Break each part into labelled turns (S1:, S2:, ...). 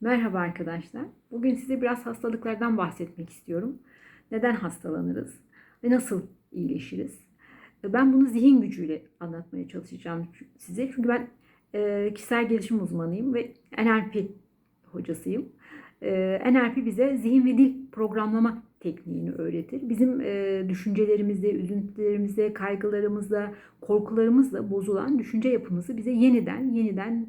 S1: Merhaba arkadaşlar. Bugün size biraz hastalıklardan bahsetmek istiyorum. Neden hastalanırız ve nasıl iyileşiriz? Ben bunu zihin gücüyle anlatmaya çalışacağım size. Çünkü ben e, kişisel gelişim uzmanıyım ve NLP hocasıyım. E, NLP bize zihin ve dil programlama tekniğini öğretir. Bizim e, düşüncelerimizde, üzüntülerimizde, kaygılarımızda, korkularımızla bozulan düşünce yapımızı bize yeniden, yeniden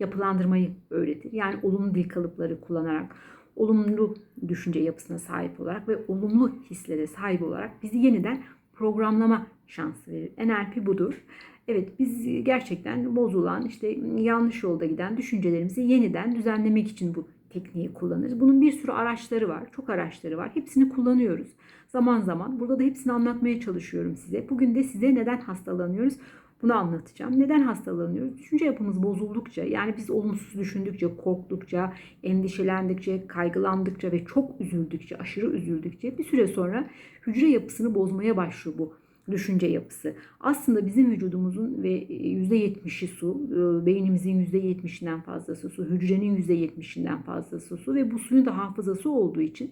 S1: yapılandırmayı öğretir. Yani olumlu dil kalıpları kullanarak, olumlu düşünce yapısına sahip olarak ve olumlu hislere sahip olarak bizi yeniden programlama şansı verir. NLP budur. Evet biz gerçekten bozulan işte yanlış yolda giden düşüncelerimizi yeniden düzenlemek için bu tekniği kullanırız. Bunun bir sürü araçları var. Çok araçları var. Hepsini kullanıyoruz. Zaman zaman. Burada da hepsini anlatmaya çalışıyorum size. Bugün de size neden hastalanıyoruz bunu anlatacağım. Neden hastalanıyoruz? Düşünce yapımız bozuldukça, yani biz olumsuz düşündükçe, korktukça, endişelendikçe, kaygılandıkça ve çok üzüldükçe, aşırı üzüldükçe bir süre sonra hücre yapısını bozmaya başlıyor bu düşünce yapısı. Aslında bizim vücudumuzun ve %70'i su, e, beynimizin %70'inden fazlası su, hücrenin %70'inden fazlası su ve bu suyun da hafızası olduğu için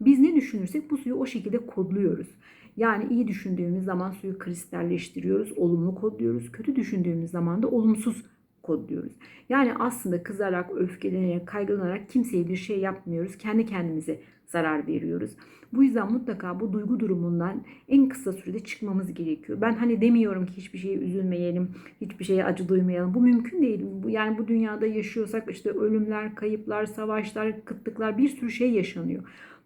S1: biz ne düşünürsek bu suyu o şekilde kodluyoruz. Yani iyi düşündüğümüz zaman suyu kristalleştiriyoruz, olumlu kodluyoruz. Kötü düşündüğümüz zaman da olumsuz kodluyoruz. Yani aslında kızarak, öfkelenerek, kaygılanarak kimseye bir şey yapmıyoruz. Kendi kendimize zarar veriyoruz. Bu yüzden mutlaka bu duygu durumundan en kısa sürede çıkmamız gerekiyor. Ben hani demiyorum ki hiçbir şeye üzülmeyelim, hiçbir şeye acı duymayalım. Bu mümkün değil. Yani bu dünyada yaşıyorsak işte ölümler, kayıplar, savaşlar, kıtlıklar bir sürü şey yaşanıyor.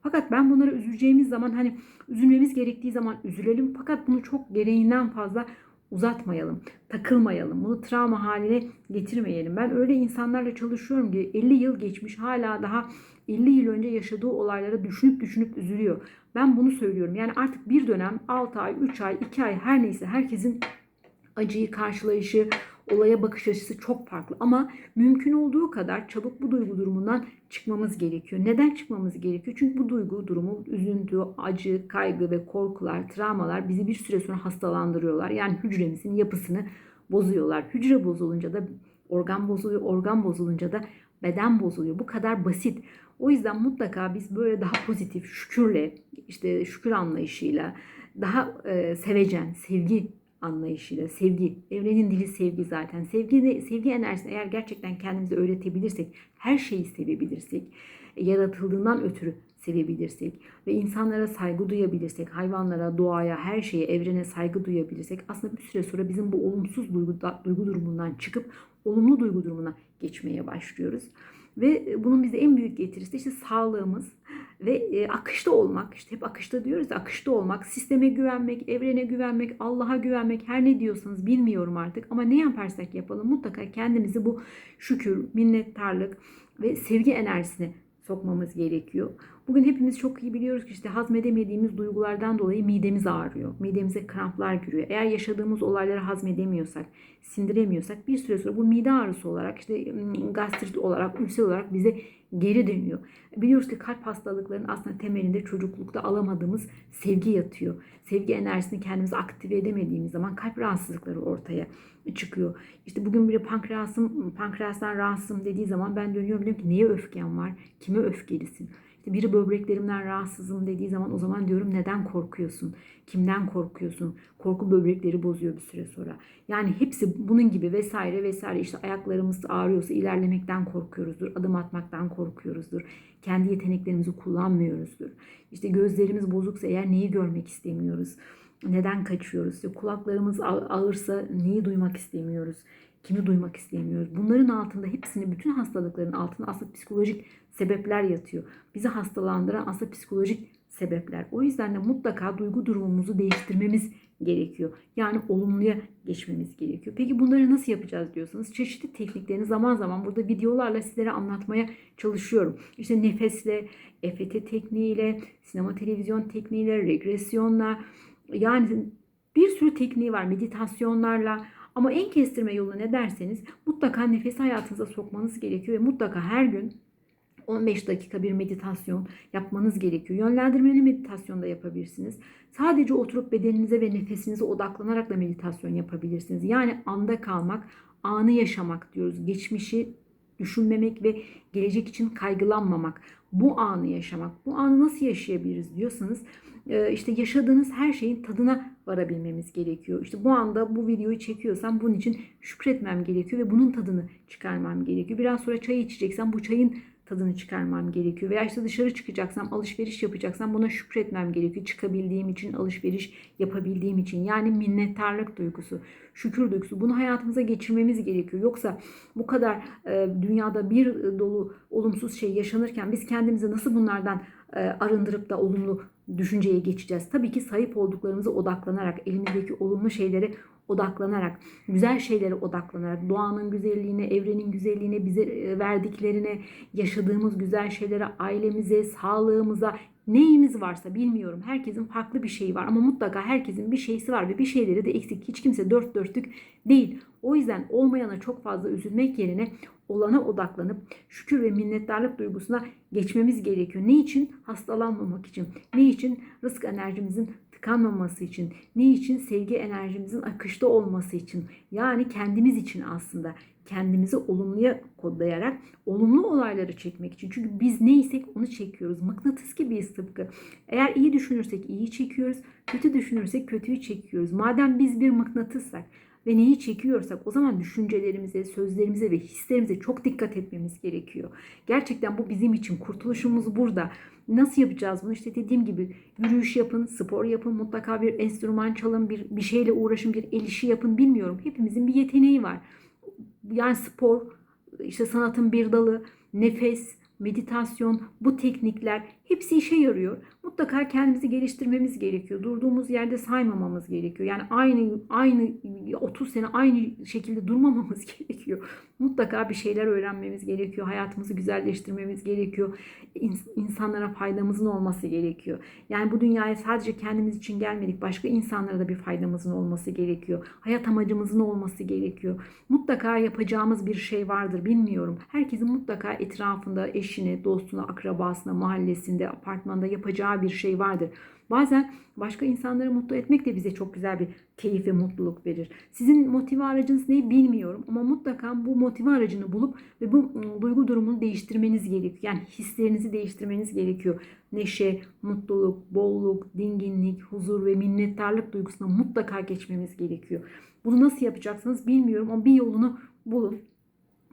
S1: Fakat ben bunlara üzüleceğimiz zaman hani üzülmemiz gerektiği zaman üzülelim. Fakat bunu çok gereğinden fazla uzatmayalım, takılmayalım, bunu travma haline getirmeyelim. Ben öyle insanlarla çalışıyorum ki 50 yıl geçmiş hala daha 50 yıl önce yaşadığı olaylara düşünüp düşünüp üzülüyor. Ben bunu söylüyorum. Yani artık bir dönem 6 ay, 3 ay, 2 ay her neyse herkesin acıyı karşılayışı, olaya bakış açısı çok farklı ama mümkün olduğu kadar çabuk bu duygu durumundan çıkmamız gerekiyor. Neden çıkmamız gerekiyor? Çünkü bu duygu durumu, üzüntü, acı, kaygı ve korkular, travmalar bizi bir süre sonra hastalandırıyorlar. Yani hücremizin yapısını bozuyorlar. Hücre bozulunca da organ bozuluyor, organ bozulunca da beden bozuluyor. Bu kadar basit. O yüzden mutlaka biz böyle daha pozitif, şükürle, işte şükür anlayışıyla, daha e, sevecen, sevgi anlayışıyla, sevgi, evrenin dili sevgi zaten. Sevgi, sevgi enerjisini eğer gerçekten kendimize öğretebilirsek, her şeyi sevebilirsek, yaratıldığından ötürü sevebilirsek ve insanlara saygı duyabilirsek, hayvanlara, doğaya, her şeye, evrene saygı duyabilirsek aslında bir süre sonra bizim bu olumsuz duygu, duygu durumundan çıkıp olumlu duygu durumuna geçmeye başlıyoruz. Ve bunun bize en büyük getirisi işte sağlığımız ve e, akışta olmak. İşte hep akışta diyoruz akışta olmak, sisteme güvenmek, evrene güvenmek, Allah'a güvenmek her ne diyorsanız bilmiyorum artık ama ne yaparsak yapalım mutlaka kendimizi bu şükür, minnettarlık ve sevgi enerjisine sokmamız gerekiyor. Bugün hepimiz çok iyi biliyoruz ki işte hazmedemediğimiz duygulardan dolayı midemiz ağrıyor. Midemize kramplar giriyor. Eğer yaşadığımız olayları hazmedemiyorsak, sindiremiyorsak bir süre sonra bu mide ağrısı olarak işte gastrit olarak, ülser olarak bize geri dönüyor. Biliyoruz ki kalp hastalıklarının aslında temelinde çocuklukta alamadığımız sevgi yatıyor. Sevgi enerjisini kendimize aktive edemediğimiz zaman kalp rahatsızlıkları ortaya çıkıyor. İşte bugün biri pankreasım, pankreastan rahatsızım dediği zaman ben dönüyorum diyorum ki neye öfken var? Kime öfkelisin? İşte biri böbreklerimden rahatsızım dediği zaman o zaman diyorum neden korkuyorsun? Kimden korkuyorsun? Korku böbrekleri bozuyor bir süre sonra. Yani hepsi bunun gibi vesaire vesaire. İşte ayaklarımız ağrıyorsa ilerlemekten korkuyoruzdur. Adım atmaktan korkuyoruzdur. Kendi yeteneklerimizi kullanmıyoruzdur. İşte gözlerimiz bozuksa eğer neyi görmek istemiyoruz? Neden kaçıyoruz? İşte kulaklarımız ağırsa neyi duymak istemiyoruz? Kimi duymak istemiyoruz? Bunların altında hepsini, bütün hastalıkların altında aslında psikolojik sebepler yatıyor. Bizi hastalandıran aslında psikolojik sebepler. O yüzden de mutlaka duygu durumumuzu değiştirmemiz gerekiyor. Yani olumluya geçmemiz gerekiyor. Peki bunları nasıl yapacağız diyorsanız çeşitli tekniklerini zaman zaman burada videolarla sizlere anlatmaya çalışıyorum. İşte nefesle, EFT tekniğiyle, sinema televizyon tekniğiyle, regresyonla yani bir sürü tekniği var meditasyonlarla ama en kestirme yolu ne derseniz mutlaka nefesi hayatınıza sokmanız gerekiyor ve mutlaka her gün 15 dakika bir meditasyon yapmanız gerekiyor. Yönlendirmeli meditasyon da yapabilirsiniz. Sadece oturup bedeninize ve nefesinize odaklanarak da meditasyon yapabilirsiniz. Yani anda kalmak, anı yaşamak diyoruz. Geçmişi düşünmemek ve gelecek için kaygılanmamak. Bu anı yaşamak. Bu anı nasıl yaşayabiliriz diyorsanız e, işte yaşadığınız her şeyin tadına varabilmemiz gerekiyor. İşte bu anda bu videoyu çekiyorsam bunun için şükretmem gerekiyor ve bunun tadını çıkarmam gerekiyor. Biraz sonra çay içeceksem bu çayın tadını çıkarmam gerekiyor. Veya işte dışarı çıkacaksam, alışveriş yapacaksam buna şükretmem gerekiyor. Çıkabildiğim için, alışveriş yapabildiğim için. Yani minnettarlık duygusu, şükür duygusu. Bunu hayatımıza geçirmemiz gerekiyor. Yoksa bu kadar e, dünyada bir dolu olumsuz şey yaşanırken biz kendimizi nasıl bunlardan e, arındırıp da olumlu düşünceye geçeceğiz? Tabii ki sahip olduklarımıza odaklanarak, elimizdeki olumlu şeylere odaklanarak, güzel şeylere odaklanarak, doğanın güzelliğine, evrenin güzelliğine, bize e, verdiklerine, yaşadığımız güzel şeylere, ailemize, sağlığımıza, neyimiz varsa bilmiyorum. Herkesin farklı bir şeyi var ama mutlaka herkesin bir şeysi var ve bir şeyleri de eksik. Hiç kimse dört dörtlük değil. O yüzden olmayana çok fazla üzülmek yerine olana odaklanıp şükür ve minnettarlık duygusuna geçmemiz gerekiyor. Ne için? Hastalanmamak için. Ne için? Rızk enerjimizin tıkanmaması için, ne için sevgi enerjimizin akışta olması için, yani kendimiz için aslında kendimizi olumluya kodlayarak olumlu olayları çekmek için. Çünkü biz neysek onu çekiyoruz. Mıknatıs gibiyiz tıpkı. Eğer iyi düşünürsek iyi çekiyoruz, kötü düşünürsek kötüyü çekiyoruz. Madem biz bir mıknatıssak ve neyi çekiyorsak o zaman düşüncelerimize, sözlerimize ve hislerimize çok dikkat etmemiz gerekiyor. Gerçekten bu bizim için kurtuluşumuz burada. Nasıl yapacağız bunu? İşte dediğim gibi yürüyüş yapın, spor yapın, mutlaka bir enstrüman çalın, bir, bir şeyle uğraşın, bir el işi yapın bilmiyorum. Hepimizin bir yeteneği var. Yani spor, işte sanatın bir dalı, nefes, meditasyon, bu teknikler hepsi işe yarıyor. Mutlaka kendimizi geliştirmemiz gerekiyor. Durduğumuz yerde saymamamız gerekiyor. Yani aynı aynı 30 sene aynı şekilde durmamamız gerekiyor. Mutlaka bir şeyler öğrenmemiz gerekiyor. Hayatımızı güzelleştirmemiz gerekiyor. İnsanlara faydamızın olması gerekiyor. Yani bu dünyaya sadece kendimiz için gelmedik. Başka insanlara da bir faydamızın olması gerekiyor. Hayat amacımızın olması gerekiyor. Mutlaka yapacağımız bir şey vardır bilmiyorum. Herkesin mutlaka etrafında eşine, dostuna, akrabasına, mahallesinde, apartmanda yapacağı bir şey vardır. Bazen başka insanları mutlu etmek de bize çok güzel bir keyif ve mutluluk verir. Sizin motive aracınız ne bilmiyorum ama mutlaka bu motive aracını bulup ve bu ıı, duygu durumunu değiştirmeniz gerekiyor. Yani hislerinizi değiştirmeniz gerekiyor. Neşe, mutluluk, bolluk, dinginlik, huzur ve minnettarlık duygusuna mutlaka geçmemiz gerekiyor. Bunu nasıl yapacaksınız bilmiyorum ama bir yolunu bulun.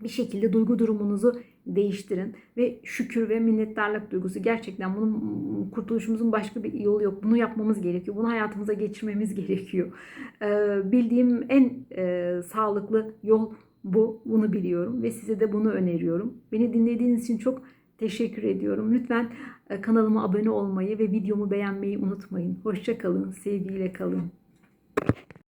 S1: Bir şekilde duygu durumunuzu değiştirin ve şükür ve minnettarlık duygusu gerçekten bunun kurtuluşumuzun başka bir yolu yok. Bunu yapmamız gerekiyor. Bunu hayatımıza geçirmemiz gerekiyor. Ee, bildiğim en e, sağlıklı yol bu. Bunu biliyorum ve size de bunu öneriyorum. Beni dinlediğiniz için çok teşekkür ediyorum. Lütfen e, kanalıma abone olmayı ve videomu beğenmeyi unutmayın. Hoşça kalın, sevgiyle kalın.